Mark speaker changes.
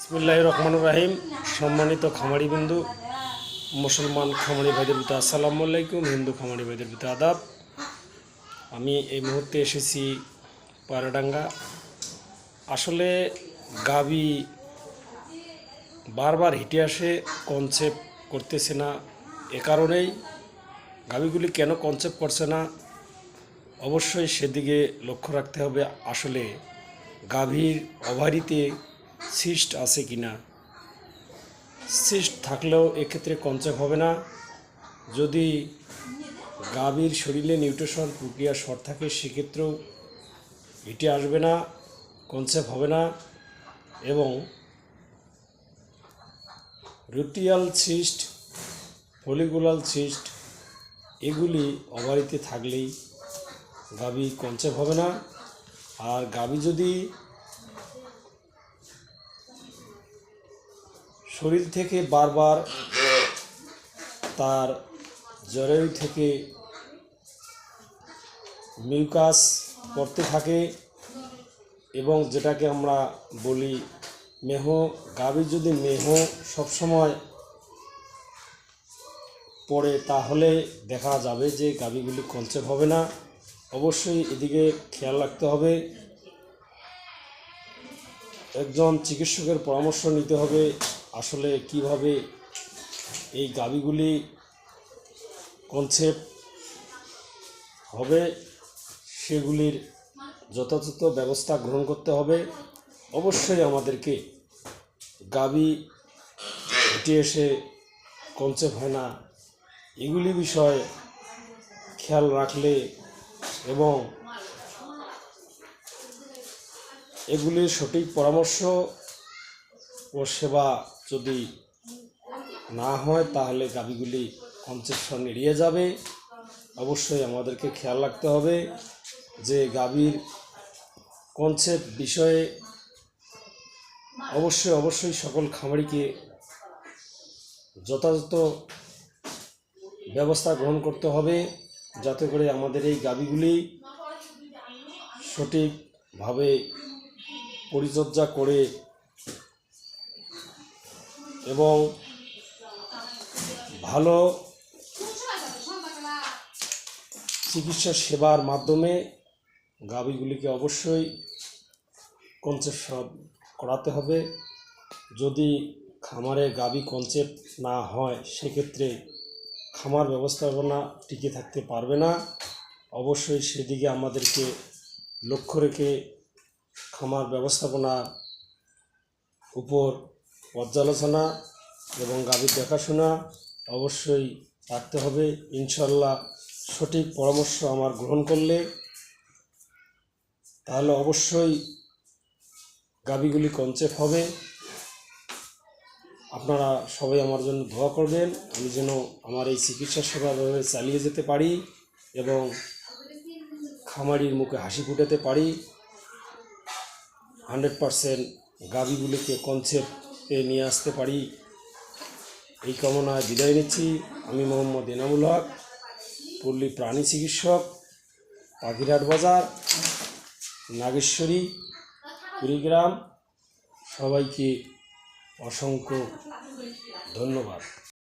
Speaker 1: বিসমুল্লাহ রহমান রাহিম। সম্মানিত খামারি বিন্দু মুসলমান খামারি ভাইদের ভিতরে আসসালামু আলাইকুম, হিন্দু খামারি ভাইদের ভিতরে আদাব। আমি এই মুহূর্তে এসেছি পায়রাডাঙ্গা। আসলে গাবি বারবার হিটে আসে কনসেপ্ট করতেছে না। এ কারণেই গাবিগুলি কেন কনসেপ্ট করছে না? অবশ্যই সেদিকে লক্ষ্য রাখতে হবে। আসলে গাভীর অভারিতে সিস্ট আছে কি না? সিস্ট থাকলেও এক্ষেত্রে কনসেপ্ট হবে না। যদি গাভীর শরীরে নিউট্রিশন প্রক্রিয়া শর্ট থাকে, সেক্ষেত্রেও এটি আসবে না কনসেপ্ট হবে না এবং রুটিয়াল সিস্ট, ফলিকুলাল সিস্ট এগুলি অবারিতে থাকলেই গাভী কনসেপ্ট হবে না। আর গাভী যদি শরীর থেকে বারবার তার জ্বরের থেকে মিউকাস পড়তে থাকে এবং যেটাকে আমরা বলি মেহ, গাভীর যদি মেহ সবসময় পড়ে, তাহলে দেখা যাবে যে গাভীগুলি কনসেপ্ট হবে না। অবশ্যই এদিকে খেয়াল রাখতে হবে। একজন চিকিৎসকের পরামর্শ নিতে হবে। আসলে কীভাবে এই গাবিগুলি কনসেপ্ট হবে, সেগুলির যথাযথ ব্যবস্থা গ্রহণ করতে হবে, অবশ্যই আমাদেরকে গাবি হেঁটে এসে কনসেপ্ট হয় না। এগুলি বিষয়ে খেয়াল রাখলে এবং এগুলির সঠিক পরামর্শ ও সেবা যদি না হয়, তাহলে গাবিগুলি কনসেপশন এড়িয়ে যাবে। অবশ্যই আমাদেরকে খেয়াল রাখতে হবে যে গাভীর কনসেপ্ট বিষয়ে অবশ্যই অবশ্যই সকল খামারিকে যথাযথ ব্যবস্থা গ্রহণ করতে হবে যাতে করে আমাদের এই গাবিগুলি সঠিকভাবে পরিচর্যা করে এবং ভালো চিকিৎসা সেবার মাধ্যমে গাভীগুলিকে অবশ্যই কনসেপশন করাতে হবে। যদি খামারে গাভী কনসেপ্ট না হয়, সেক্ষেত্রে খামার ব্যবস্থাপনা টিকে থাকতে পারবে না। অবশ্যই সেদিকে আমাদেরকে লক্ষ্য রেখে খামার ব্যবস্থাপনার উপর পর্যালোচনা এবং গাভীর দেখাশোনা অবশ্যই রাখতে হবে। ইনশাল্লাহ সঠিক পরামর্শ আমার গ্রহণ করলে তাহলে অবশ্যই গাভীগুলি কনসেপ্ট হবে। আপনারা সবাই আমার জন্য দোয়া করবেন, আমি যেন আমার এই চিকিৎসা সেবাভাবে চালিয়ে যেতে পারি এবং খামারির মুখে হাসি ফুটাতে পারি। হান্ড্রেড পারসেন্ট গাভীগুলিকে কনসেপ্টে নিয়ে আসতে পারি। এই কামনায় বিদায় নিচ্ছি। আমি মোহাম্মদ এনামুল হক, পল্লী প্রাণী চিকিৎসক, পাখিরহাট বাজার, নাগেশ্বরী, কুড়িগ্রাম। সবাইকে অসংখ্য ধন্যবাদ।